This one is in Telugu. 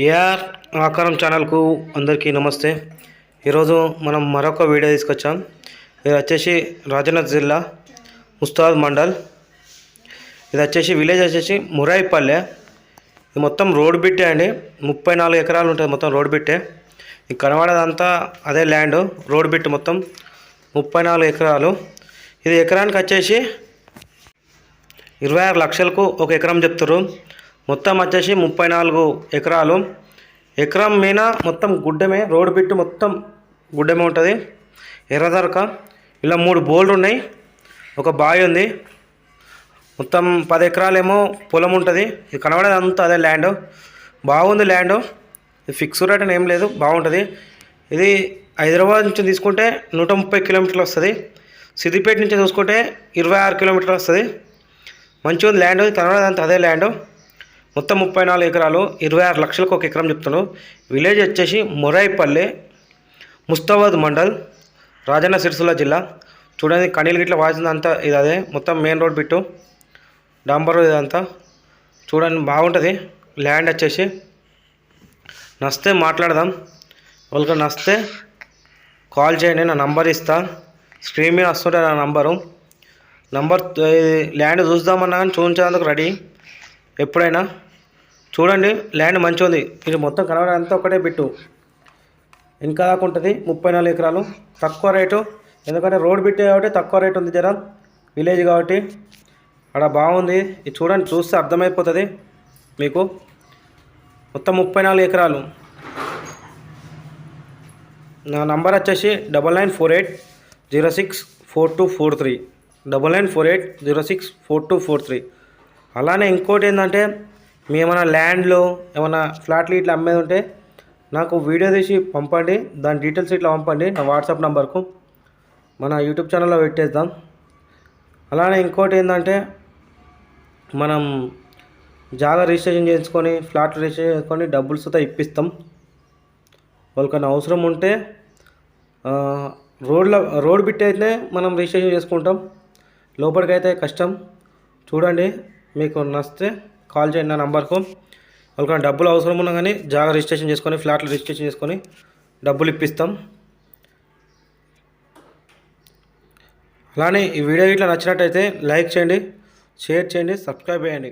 ఏఆర్ ఆకారం ఛానల్కు అందరికీ నమస్తే. ఈరోజు మనం మరొక వీడియో తీసుకొచ్చాం. ఇది వచ్చేసి రాజనగర్ జిల్లా ముస్తాద్ మండల్. ఇది వచ్చేసి విలేజ్ వచ్చేసి మురాయిపల్లె. ఇది మొత్తం రోడ్ బిట్టే అండి. ముప్పై నాలుగు ఎకరాలు ఉంటుంది మొత్తం రోడ్ బిట్టే. ఇది కనబడేదంతా అదే ల్యాండ్ రోడ్ బిట్ మొత్తం ముప్పై నాలుగు ఎకరాలు. ఇది ఎకరానికి వచ్చేసి ఇరవై ఆరు లక్షలకు ఒక ఎకరం చెప్తారు మొత్తం వచ్చేసి ముప్పై నాలుగు ఎకరాలు. ఎకరం మీద మొత్తం గుడ్డమే రోడ్ బిట్టు మొత్తం గుడ్డమే ఉంటుంది. ఎర్రదరక ఇలా మూడు బోల్డ్ ఉన్నాయి. ఒక బావి ఉంది. మొత్తం పది ఎకరాలేమో పొలం ఉంటుంది. ఇది కనబడేది అంతా అదే ల్యాండ్. బాగుంది ల్యాండ్. ఇది ఫిక్స్ రేట్ అని ఏం లేదు. బాగుంటుంది. ఇది హైదరాబాద్ నుంచి తీసుకుంటే నూట ముప్పై కిలోమీటర్లు వస్తుంది. సిద్దిపేట నుంచి చూసుకుంటే ఇరవై ఆరు కిలోమీటర్లు వస్తుంది. మంచిగా ఉంది ల్యాండ్. కనబడేది అంతా అదే ల్యాండ్. మొత్తం ముప్పై నాలుగు ఎకరాలు ఇరవై ఆరు లక్షలకు ఒక ఎకరం చెప్తున్నాను విలేజ్ వచ్చేసి మొరాయిపల్లి ముస్తాబాద్ మండల్ రాజన్న సిరిసిల్ల జిల్లా. చూడండి కనీలు గిట్ల వాసింది ఇది అదే మొత్తం మెయిన్ రోడ్ బిట్టు డాంబర్ రోడ్ ఇదంతా. చూడండి బాగుంటుంది. ల్యాండ్ వచ్చేసి. నస్తే మాట్లాడదాం. వాళ్ళకి నస్తే కాల్ చేయండి నా నంబర్ ఇస్తా. స్క్రీన్ మీద వస్తుంటే నా నంబరు. నంబర్ ల్యాండ్ చూద్దామన్నా కానీ చూపించేందుకు రెడీ. ఎప్పుడైనా? చూడండి ల్యాండ్ మంచిగా ఉంది ఇది మొత్తం కనబడంతా ఒకటే బిట్టు. ఇంకా దాకా ఉంటుంది? ముప్పై నాలుగు ఎకరాలు. తక్కువ రేటు. ఎందుకంటే రోడ్ బిట్టే కాబట్టి తక్కువ రేటు ఉంది జనం. విలేజ్ కాబట్టి. అక్కడ బాగుంది. ఇది చూడండి చూస్తే అర్థమైపోతుంది మీకు. మొత్తం ముప్పై నాలుగు ఎకరాలు. నా నంబర్ వచ్చేసి double nine four eight zero six four two four three. Double nine four eight zero six four two four three. అలానే ఇంకోటి ఏంటంటే మీ ఏమైనా ల్యాండ్లు ఏమైనా ఫ్లాట్లు ఇట్లా అమ్మేది ఉంటే నాకు వీడియో తీసి పంపండి దాని డీటెయిల్స్ ఇట్లా పంపండి నా వాట్సాప్ నెంబర్కు మన యూట్యూబ్ ఛానల్లో పెట్టేద్దాం. అలానే ఇంకోటి ఏంటంటే మనం జాగా రిజిస్ట్రేషన్ చేసుకొని ఫ్లాట్ రిజిస్ట్రేషన్ చేసుకొని డబ్బులు సుతా ఇప్పిస్తాం. వాళ్ళకన్నా అవసరం ఉంటే రోడ్లో రోడ్ల రోడ్ బిట్ అయితే మనం రిజిస్ట్రేషన్ చేసుకుంటాం. లోపలికి అయితే కష్టం. చూడండి మీకు నచ్చితే కాల్ చేయండి నా నంబర్కు. వాళ్ళకన్నా డబ్బులు అవసరం ఉన్నా కానీ జాగా రిజిస్ట్రేషన్ చేసుకొని ఫ్లాట్లు రిజిస్ట్రేషన్ చేసుకొని డబ్బులు ఇప్పిస్తాం. అలానే ఈ వీడియో ఇట్లా నచ్చినట్టయితే లైక్ చేయండి షేర్ చేయండి సబ్స్క్రైబ్ చేయండి.